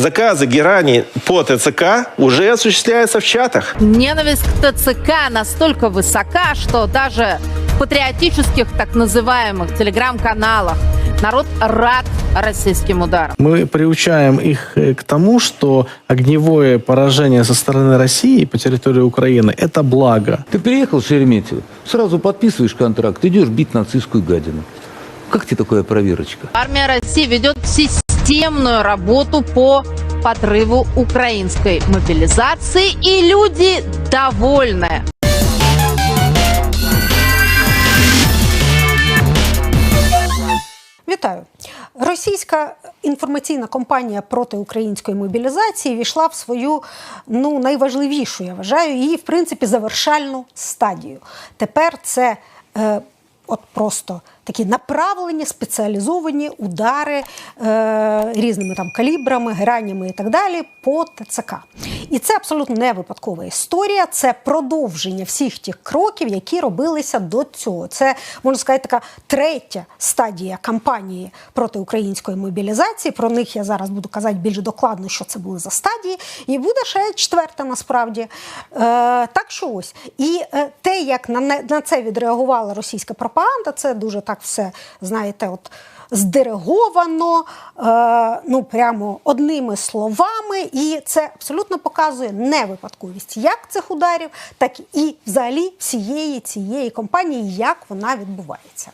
Заказы герани по ТЦК уже осуществляются в чатах. Ненависть к ТЦК настолько высока, что даже в патриотических так называемых телеграм-каналах народ рад российским ударам. Мы приучаем их э, к тому, что огневое поражение со стороны России по территории Украины – это благо. Ты приехал в Шереметьево, сразу подписываешь контракт, идешь бить нацистскую гадину. Как тебе такая проверочка? Армия России ведет системную работу по подрыву украинской мобилизации, и люди довольны. Вітаю. Російська інформаційна кампанія проти української мобілізації війшла в свою ну найважливішу, я вважаю, її в принципі завершальну стадію. Тепер це е, от просто такі направлені спеціалізовані удари е, різними там калібрами, гранями і так далі по ТЦК. І це абсолютно не випадкова історія. Це продовження всіх тих кроків, які робилися до цього. Це можна сказати, така третя стадія кампанії проти української мобілізації. Про них я зараз буду казати більш докладно, що це були за стадії. І буде ще четверта насправді. Е, так що ось. І е, те, як на, на це відреагувала російська пропаганда, це дуже так все, знаєте, от. Здириговано, е, ну прямо одними словами, і це абсолютно показує невипадковість як цих ударів, так і взагалі всієї цієї компанії, як вона відбувається.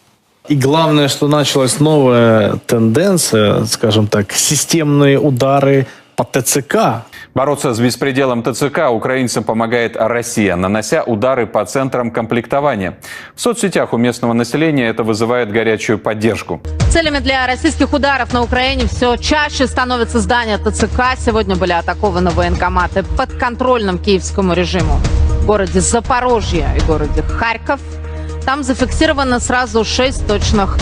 И главное, что началась новая тенденция, скажем так, системные удары по ТЦК. Бороться с беспределом ТЦК украинцам помогает Россия, нанося удары по центрам комплектования. В соцсетях у местного населения это вызывает горячую поддержку. Целями для российских ударов на Украине все чаще становятся здания ТЦК. Сегодня были атакованы военкоматы подконтрольным киевскому режиму в городе Запорожье и городе Харьков. Там зафиксировано сразу шесть точных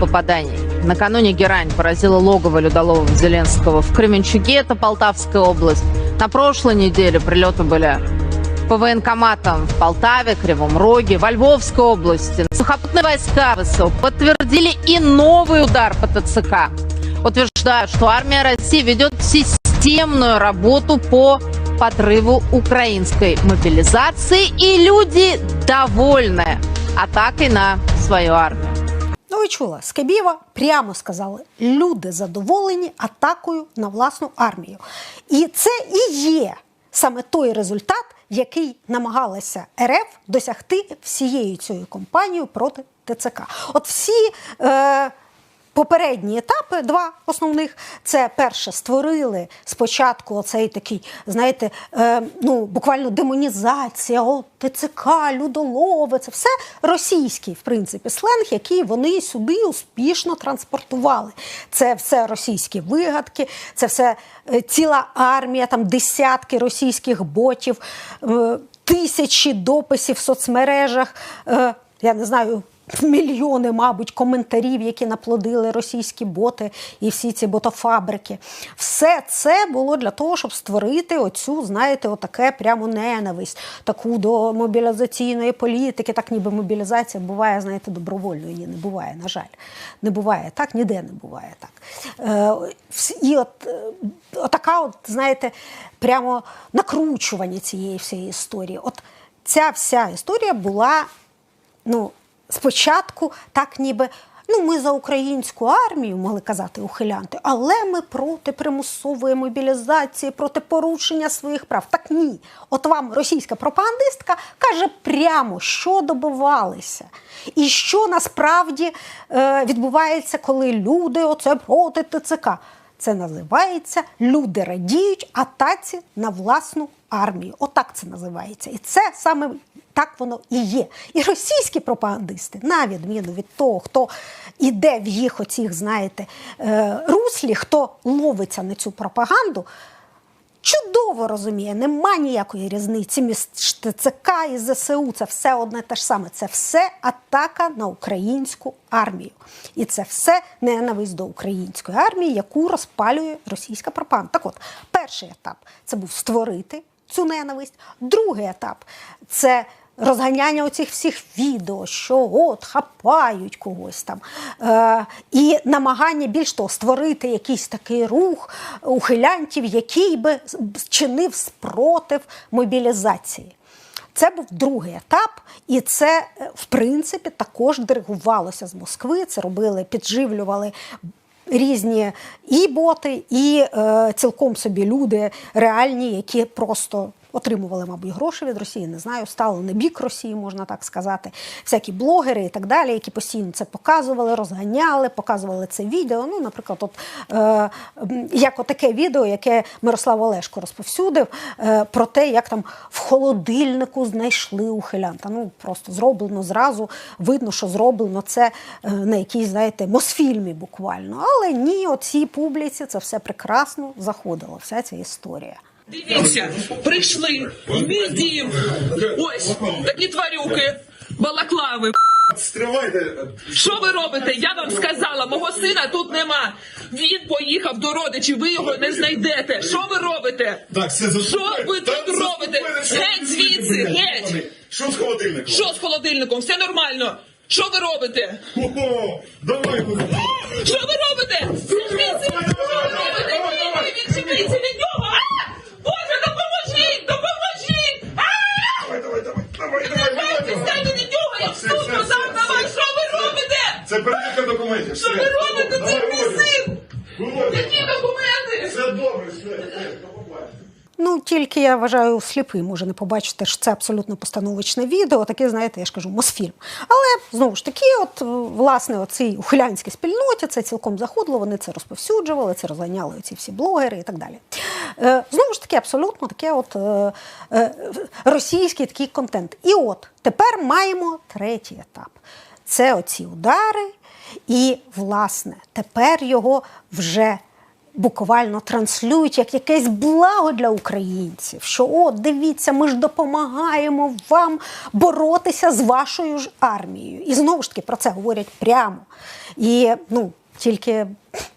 попаданий. Накануне Герань поразила логово Людолова Зеленского в Кременчуге, это Полтавская область. На прошлой неделе прилеты были по военкоматам в Полтаве, Кривом Роге, во Львовской области. Сухопутные войска ВСУ подтвердили и новый удар по ТЦК. Утверждают, что армия России ведет системную работу по подрыву украинской мобилизации, и люди довольны атакой на свою армию. Ви чула, Скабєва прямо сказали, люди задоволені атакою на власну армію. І це і є саме той результат, який намагалася РФ досягти всією цією кампанією проти ТЦК. От всі. Е, Попередні етапи, два основних, це перше створили спочатку оцей такий, знаєте, е, ну буквально демонізація, о, ТЦК, людолови, це все російський, в принципі, сленг, який вони сюди успішно транспортували. Це все російські вигадки, це все е, ціла армія, там десятки російських ботів, е, тисячі дописів в соцмережах. Е, я не знаю. Мільйони, мабуть, коментарів, які наплодили російські боти і всі ці ботофабрики. Все це було для того, щоб створити оцю, знаєте, отаке прямо ненависть, таку до мобілізаційної політики. Так ніби мобілізація буває, знаєте, добровольною. Її не буває, на жаль. Не буває так, ніде не буває так. Е, і от е, отака, от, знаєте, прямо накручування цієї всієї історії. От ця вся історія була ну, спочатку так ніби. Ну, ми за українську армію могли казати ухилянти, але ми проти примусової мобілізації, проти порушення своїх прав. Так ні. От вам російська пропагандистка каже прямо, що добивалися, і що насправді е, відбувається, коли люди оце проти ТЦК. Це називається люди радіють атаці на власну армію. Отак це називається. І це саме так воно і є. І російські пропагандисти, на відміну від того, хто іде в їх оцих, знаєте, е, руслі, хто ловиться на цю пропаганду. Чудово розуміє, нема ніякої різниці між ТЦК і ЗСУ. Це все одне те ж саме. Це все атака на українську армію. І це все ненависть до української армії, яку розпалює російська пропаганда. Так от, перший етап це був створити цю ненависть. Другий етап це розганяння оцих всіх відео, що от хапають когось там, е, і намагання більш того створити якийсь такий рух ухилянтів, який би чинив спротив мобілізації. Це був другий етап, і це, е, в принципі, також диригувалося з Москви. Це робили, підживлювали різні і боти, і е, цілком собі люди реальні, які просто отримували, мабуть, гроші від Росії, не знаю, стали на бік Росії, можна так сказати. Всякі блогери і так далі, які постійно це показували, розганяли, показували це відео. Ну, наприклад, от е, як отаке відео, яке Мирослав Олешко розповсюдив, е, про те, як там в холодильнику знайшли ухилянта. Ну просто зроблено зразу. Видно, що зроблено це е, на якійсь, знаєте, Мосфільмі буквально. Але ні, оцій публіці це все прекрасно заходило, вся ця історія. Дивіться, прийшли в мій дім. Ось такі тварюки, балаклави. Стривайте. Що ви робите? Я вам сказала, мого сина тут нема. Він поїхав до родичів, ви його не знайдете. Що ви робите? Так, все заспокойтесь. Що ви тут робите? Геть звідси, геть! Що з холодильником? Що з холодильником? Все нормально. Що ви робите? Ого, давай. Що ви робите? Звідси! Що ви робите? Ні, ні, відчепіться від нього! А! Боже, допоможіть! Допоможіть! А! Давай, давай, давай, давай, давай, Давай, давай. відстаньте від нього! Я в Все, суд все, подам все, на вас! все, Що ви все. робите? Це перевірка документів. Що ви робите? Мій син! Які документи? Все добре, все, все. Ну, тільки я вважаю, сліпий може не побачити, що це абсолютно постановочне відео, таке, знаєте, я ж кажу, Мосфільм. Але знову ж таки, от власне, оцій ухилянській спільноті це цілком заходило, вони це розповсюджували, це розганяли ці всі блогери і так далі. Е, знову ж таки, абсолютно таке от е, е, російський такий контент. І от тепер маємо третій етап. Це оці удари, і, власне, тепер його вже буквально транслюють як якесь благо для українців. Що о, дивіться, ми ж допомагаємо вам боротися з вашою ж армією. І знову ж таки про це говорять прямо. І ну, тільки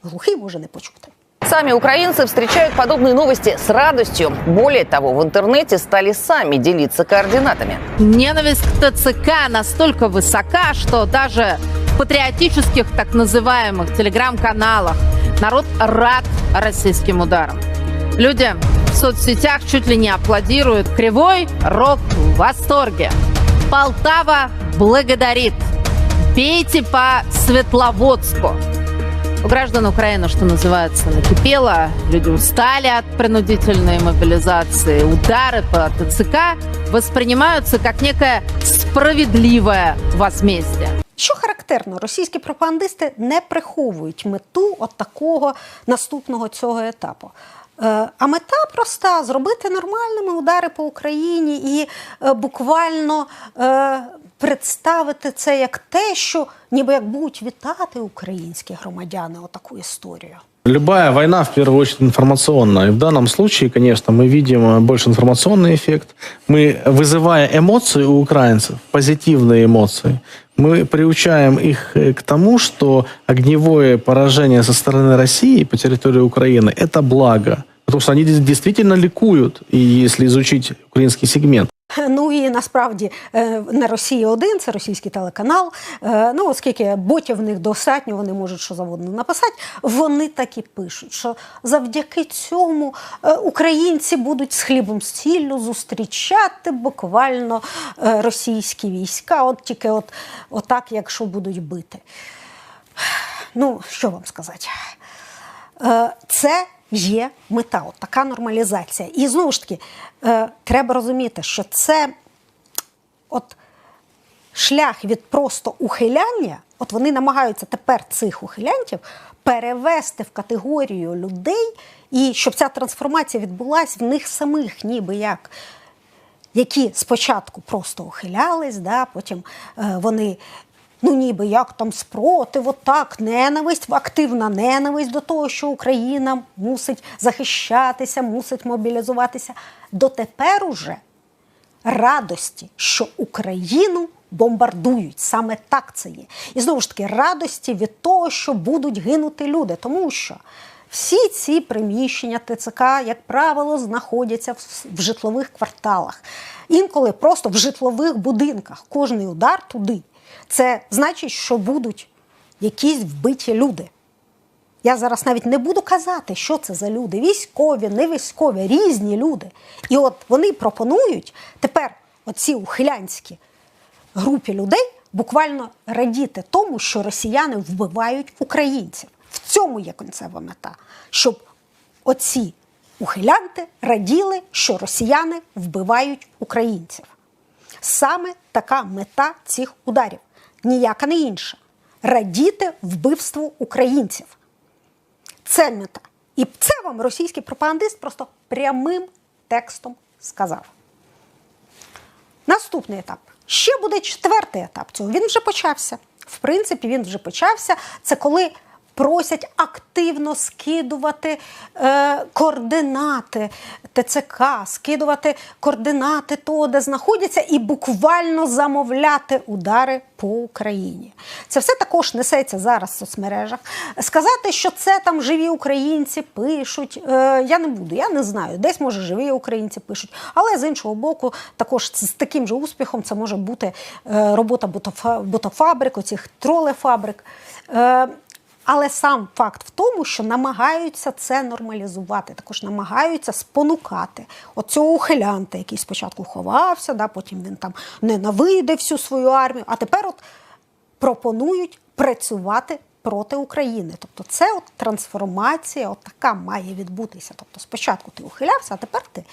глухий може не почути. Сами украинцы встречают подобные новости с радостью. Более того, в интернете стали сами делиться координатами. Ненависть к ТЦК настолько высока, что даже в патриотических так называемых телеграм-каналах народ рад российским ударам. Люди в соцсетях чуть ли не аплодируют. Кривой рок в восторге. Полтава благодарит. Бейте по Светловодску. У граждан Украины, что называется, накипело. Люди устали от принудительной мобилизации. Удары по ТЦК воспринимаются как некое справедливое возмездие. Що характерно, російські пропагандисти не приховують мету от такого наступного цього етапу. Е, А мета проста зробити нормальними удари по Україні і е, буквально е, представити це як те, що ніби як будуть вітати українські громадяни отаку історію. Любая война, в первую очередь, информационная. И в данном случае, конечно, мы видим э, больше информационный эффект. Мы, вызывая эмоции у украинцев, позитивные эмоции, мы приучаем их э, к тому, что огневое поражение со стороны России по территории Украины – это благо. Потому что они действительно ликуют, и если изучить украинский сегмент. Ну і насправді е, на Росії один, це російський телеканал. Е, Ну, оскільки ботів в них достатньо, вони можуть що завгодно написати. Вони так і пишуть, що завдяки цьому е, українці будуть з хлібом з сіллю зустрічати буквально російські війська. От тільки от, отак, якщо будуть бити. Ну, що вам сказати? Це є мета, от така нормалізація. І знову ж таки, е, треба розуміти, що це от шлях від просто ухиляння, от вони намагаються тепер цих ухилянтів перевести в категорію людей, і щоб ця трансформація відбулася в них самих, ніби як. Які спочатку просто ухилялись, да, потім е, вони, ну ніби як там спротив, отак, ненависть, активна ненависть до того, що Україна мусить захищатися, мусить мобілізуватися. Дотепер уже радості, що Україну бомбардують. Саме так це є. І знову ж таки, радості від того, що будуть гинути люди. Тому що Всі ці приміщення ТЦК, як правило, знаходяться в, житлових кварталах. Інколи просто в житлових будинках. Кожний удар туди. Це значить, що будуть якісь вбиті люди. Я зараз навіть не буду казати, що це за люди. Військові, не військові, різні люди. І от вони пропонують тепер оці ухилянські групі людей буквально радіти тому, що росіяни вбивають українців. В цьому є кінцева мета, щоб оці ухилянти раділи, що росіяни вбивають українців. Саме така мета цих ударів, ніяка не інша. Радіти вбивству українців. Це мета. І це вам російський пропагандист просто прямим текстом сказав. Наступний етап. Ще буде четвертий етап цього. Він вже почався. В принципі, він вже почався. Це коли просять активно скидувати е, координати ТЦК, скидувати координати того, де знаходяться, і буквально замовляти удари по Україні. Це все також несеться зараз в соцмережах. Сказати, що це там живі українці пишуть, е, я не буду, я не знаю. Десь може живі українці пишуть, але з іншого боку, також з таким же успіхом це може бути е, робота ботофа- ботофабрик, оцих тролефабрик. Е, але сам факт в тому, що намагаються це нормалізувати, також намагаються спонукати оцього ухилянта, який спочатку ховався, да, потім він там ненавидив всю свою армію, а тепер от пропонують працювати проти України. Тобто це от трансформація, от така має відбутися. Тобто спочатку ти ухилявся, а тепер ти.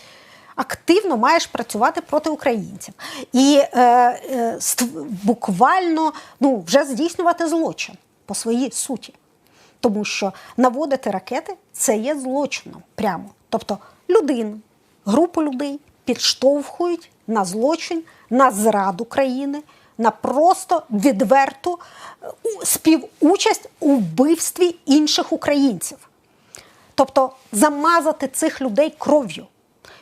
Активно маєш працювати проти українців і е, е, буквально ну, вже здійснювати злочин по своїй суті. Тому що наводити ракети це є злочином прямо. Тобто людину, групу людей підштовхують на злочин, на зраду країни, на просто відверту е, співучасть у вбивстві інших українців. Тобто замазати цих людей кров'ю,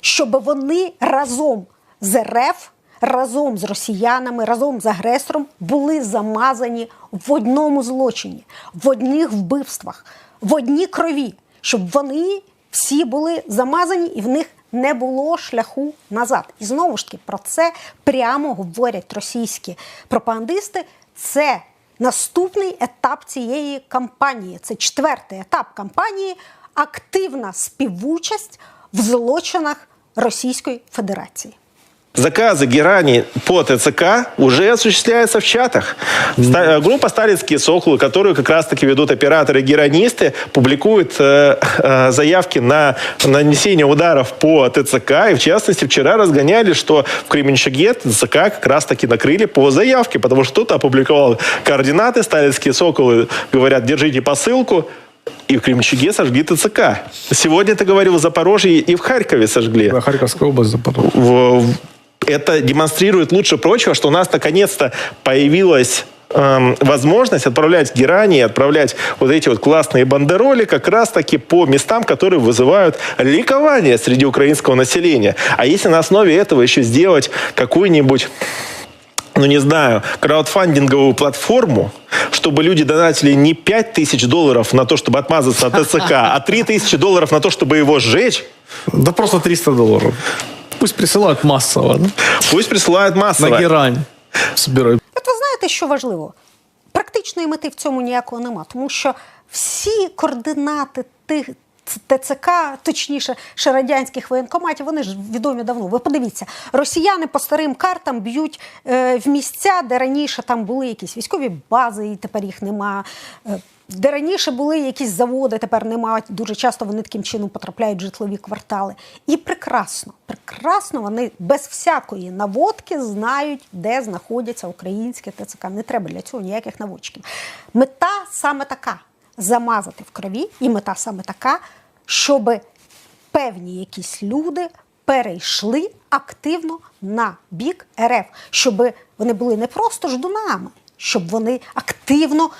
щоб вони разом з РФ, разом з росіянами, разом з агресором були замазані в одному злочині, в одних вбивствах, в одній крові, щоб вони всі були замазані і в них не було шляху назад. І знову ж таки про це прямо говорять російські пропагандисти. Це наступний етап цієї кампанії. Це четвертий етап кампанії активна співучасть в злочинах Російської Федерації. Заказы герани по ТЦК уже осуществляются в чатах. Ста- э, Группа «Сталинские соколы», которую как раз-таки ведут операторы-геронисты, публикует э, э, заявки на нанесение ударов по ТЦК. И, в частности, вчера разгоняли, что в Кременчуге ТЦК как раз-таки накрыли по заявке, потому что кто-то опубликовал координаты, «Сталинские соколы» говорят, держите посылку, и в Кременчуге сожгли ТЦК. Сегодня, ты говорил, в Запорожье и в Харькове сожгли. Харьковская область, Запорожье. В- это демонстрирует лучше прочего, что у нас наконец-то появилась эм, возможность отправлять герани, отправлять вот эти вот классные бандероли как раз-таки по местам, которые вызывают ликование среди украинского населения. А если на основе этого еще сделать какую-нибудь ну не знаю, краудфандинговую платформу, чтобы люди донатили не 5 тысяч долларов на то, чтобы отмазаться от ТЦК, а 3 тысячи долларов на то, чтобы его сжечь, Да просто 300 долларов. Пусть присылают массово. да? пусть присылают массово. На герань. Собирают. От ви знаєте, що важливо? Практичної мети в цьому ніякого нема, тому що всі координати тих. ТЦК, точніше, ще радянських воєнкоматів, вони ж відомі давно. Ви подивіться, росіяни по старим картам б'ють е, в місця, де раніше там були якісь військові бази, і тепер їх нема. Е, де раніше були якісь заводи, тепер немає. Дуже часто вони таким чином потрапляють в житлові квартали. І прекрасно, прекрасно вони без всякої наводки знають, де знаходяться українські ТЦК. Не треба для цього ніяких наводчиків. Мета саме така замазати в крові, і мета саме така, щоб певні якісь люди перейшли активно на бік РФ, щоб вони були не просто ждунами, щоб вони активно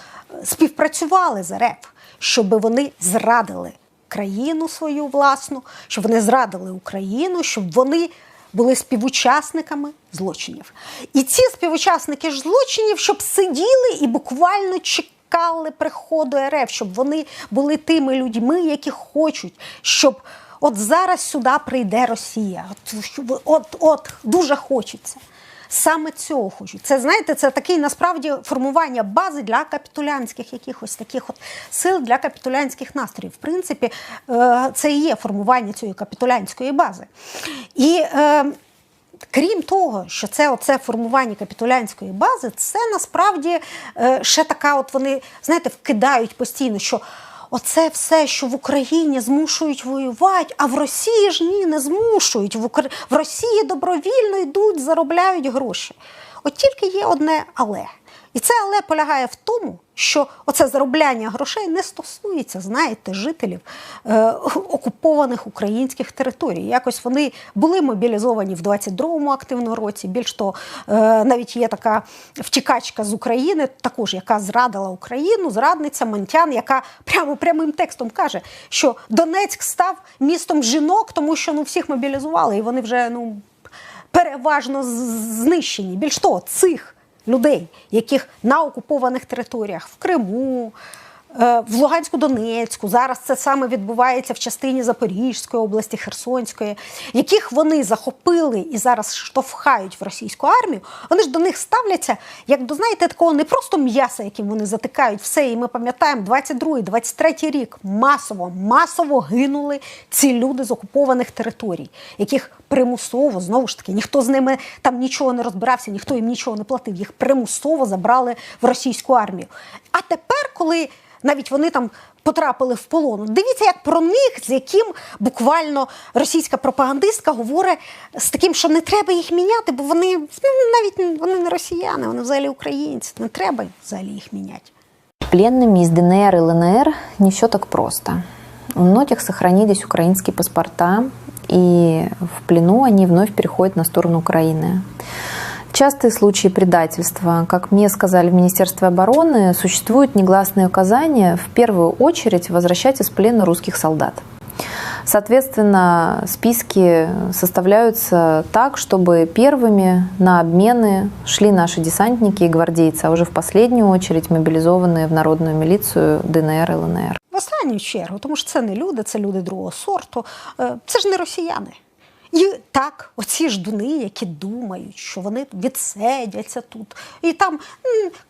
співпрацювали з РФ, щоб вони зрадили країну свою власну, щоб вони зрадили Україну, щоб вони були співучасниками злочинів. І ці співучасники ж злочинів, щоб сиділи і буквально чекали приходу РФ, щоб вони були тими людьми, які хочуть, щоб от зараз сюди прийде Росія. От, от, от дуже хочеться. Саме цього хочуть. Це знаєте, це такий насправді формування бази для капітулянських якихось таких от сил для капітулянських настроїв. В принципі, е, це і є формування цієї капітулянської бази. І е, крім того, що це оце формування капітулянської бази, це насправді е, ще така, от вони знаєте, вкидають постійно, що. Оце все, що в Україні змушують воювати, а в Росії ж ні, не змушують. В, Украї... в Росії добровільно йдуть, заробляють гроші. От тільки є одне але. І це але полягає в тому, що оце заробляння грошей не стосується, знаєте, жителів е, окупованих українських територій. Якось вони були мобілізовані в 22-му активному році. Більш того, е, навіть є така втікачка з України, також яка зрадила Україну, зрадниця Монтян, яка прямо прямим текстом каже, що Донецьк став містом жінок, тому що ну всіх мобілізували, і вони вже ну переважно знищені. Більш того, цих людей, яких на окупованих територіях в Криму. Е, В Луганську, Донецьку зараз це саме відбувається в частині Запорізької області, Херсонської, яких вони захопили і зараз штовхають в російську армію. Вони ж до них ставляться як до знаєте такого не просто м'яса, яким вони затикають все. І ми пам'ятаємо 22-й, 23-й рік масово, масово гинули ці люди з окупованих територій, яких примусово знову ж таки ніхто з ними там нічого не розбирався, ніхто їм нічого не платив. Їх примусово забрали в російську армію. А тепер, коли навіть вони там потрапили в полон, дивіться, як про них, з яким буквально російська пропагандистка говорить з таким, що не треба їх міняти, бо вони ну, навіть вони не росіяни, вони взагалі українці. Не треба взагалі їх міняти. Пленными из ДНР и ЛНР все так просто. У многих сохранились украинские паспорта, и в плену они вновь переходят на сторону Украины. Частые случаи предательства, как мне сказали в Министерстве обороны, существуют негласные указания в первую очередь возвращать из плена русских солдат. Соответственно, списки составляются так, чтобы первыми на обмены шли наши десантники и гвардейцы, а уже в последнюю очередь мобилизованные в народную милицию ДНР и ЛНР. В останню чергу, тому що це не люди, це люди другого сорту, Е, це ж не росіяни. І так, оці ждуни, які думають, що вони відсидяться тут, і там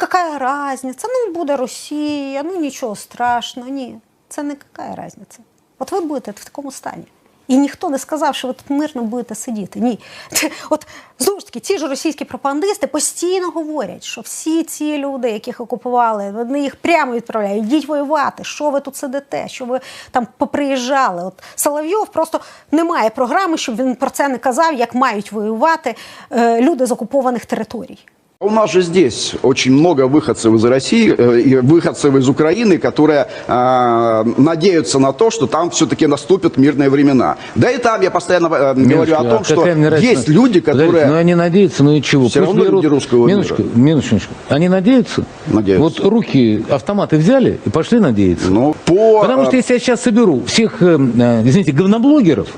яка різниця, ну буде Росія, ну нічого страшного. Ні, це не яка різниця. От ви будете в такому стані. І ніхто не сказав, що ви тут мирно будете сидіти. Ні. От знову ж таки, ці ж російські пропагандисти постійно говорять, що всі ці люди, яких окупували, вони їх прямо відправляють. Йдіть воювати. Що ви тут сидите? Що ви там поприїжджали? От Соловйов просто немає програми, щоб він про це не казав, як мають воювати е, люди з окупованих територій. У нас же здесь очень много выходцев из России э, выходцев из Украины, которые э, надеются на то, что там все-таки наступят мирные времена. Да и там я постоянно э, говорю Минуточку, о а том, что мне разница? есть люди, которые... Подождите, ну они надеются, ну и чего? Все Пусть равно берут- люди русского мира. минуточку, минуточку. Они надеются? Надеются. Вот руки, автоматы взяли и пошли надеяться. Ну, по... Потому что э, если я сейчас соберу всех, э, э, извините, говноблогеров,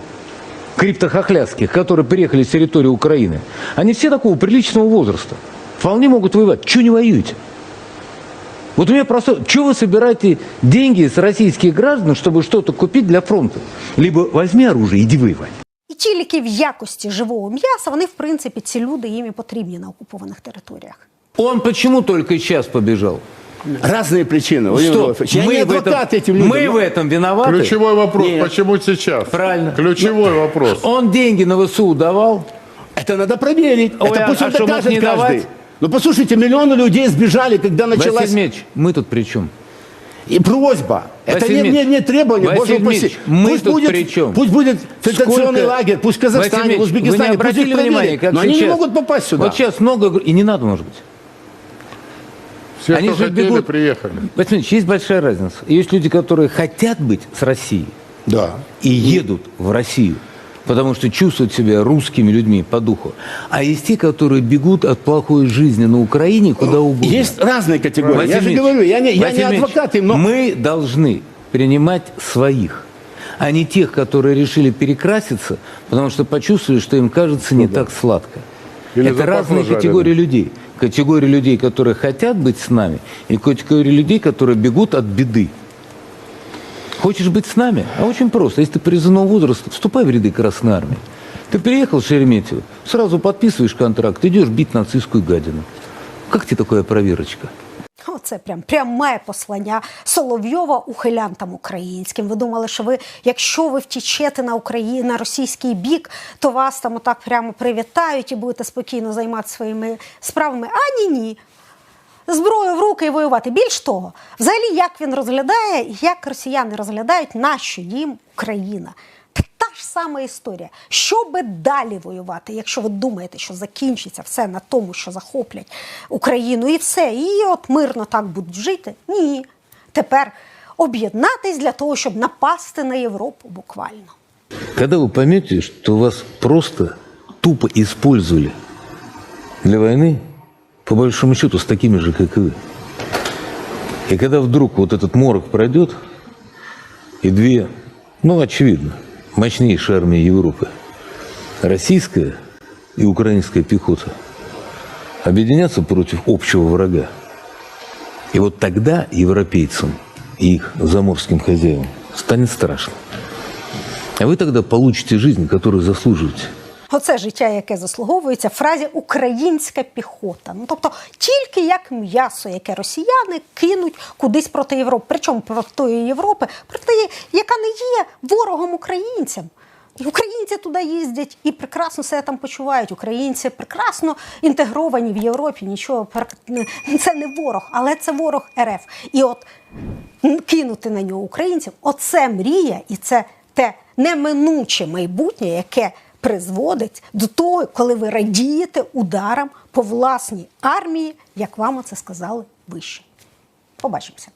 криптохохляцких, которые приехали с территории Украины, они все такого приличного возраста. Вполне могут воевать. Чего не воюете? Вот у меня просто, что вы собираете деньги с российских граждан, чтобы что-то купить для фронта? Либо возьми оружие, иди воевать. І тільки в якості живого м'яса вони, в принципі, ці люди їм і потрібні на окупованих територіях. Он почему только сейчас побежал? Разные причины. Владимир Стоп, Владимирович. Я мы, не в этом, адвокат этим людям. мы в этом виноваты. Ключевой вопрос, Нет. почему сейчас? Правильно. Ключевой вопрос. Он деньги на ВСУ давал. Это надо проверить. Ой, Это а- пусть а он что, мог докажет не каждый. давать? Ну, послушайте, миллионы людей сбежали, когда началась... Василий Дмитриевич, мы тут при чем? И просьба. Это Василий не, не, не требование, Василий боже упаси. Мы пусть тут будет, при чем? Пусть будет фильтрационный Сколько- лагерь, пусть в Василий Казахстане, в Дмитриевич, Узбекистане, вы не пусть их внимание, как Но они не сейчас? могут попасть сюда. Вот сейчас много... И не надо, может быть. Все, Они кто же хотели, бегут. приехали. Василий Дмитриевич, есть большая разница. Есть люди, которые хотят быть с Россией Да. и едут в Россию, потому что чувствуют себя русскими людьми по духу. А есть те, которые бегут от плохой жизни на Украине куда угодно. Есть разные категории. Василий я же говорю, я не, я не адвокат но... Мы должны принимать своих, а не тех, которые решили перекраситься, потому что почувствовали, что им кажется не так сладко. Или Это разные нажарили. категории людей. категория людей, которые хотят быть с нами, и категория людей, которые бегут от беды. Хочешь быть с нами? А очень просто. Если ты призывного возраста, вступай в ряды Красной Армии. Ты приехал в Шереметьево, сразу подписываешь контракт, идешь бить нацистскую гадину. Как тебе такая проверочка? Оце прям пряме послання Соловйова ухилянтам українським. Ви думали, що ви, якщо ви втічете на Україну на російський бік, то вас там отак прямо привітають і будете спокійно займатися своїми справами. А ні, ні. Зброю в руки і воювати. Більш того, взагалі, як він розглядає, як росіяни розглядають, нащо їм Україна. Та ж сама історія. Що би далі воювати, якщо ви думаєте, що закінчиться все на тому, що захоплять Україну, і все, і от мирно так будуть жити? Ні. Тепер об'єднатись для того, щоб напасти на Європу буквально. Когда вы поймете, что вас просто тупо использовали для войны, по большому счету, с такими же, как и вы. И когда вдруг вот этот морок пройдет, и две, ну, очевидно, мощнейшие армии Европы, российская и украинская пехота, объединятся против общего врага. И вот тогда европейцам и их заморским хозяевам станет страшно. А вы тогда получите жизнь, которую заслуживаете. Оце життя, яке заслуговується фразі українська піхота. Ну тобто тільки як м'ясо, яке росіяни кинуть кудись проти Європи. Причому проти Європи, проти яка не є ворогом українцям. І українці туди їздять і прекрасно себе там почувають. Українці прекрасно інтегровані в Європі. Нічого це не ворог, але це ворог РФ. І от кинути на нього українців оце мрія, і це те неминуче майбутнє, яке призводить до того, коли ви радієте ударам по власній армії, як вам це сказали вище. Побачимося.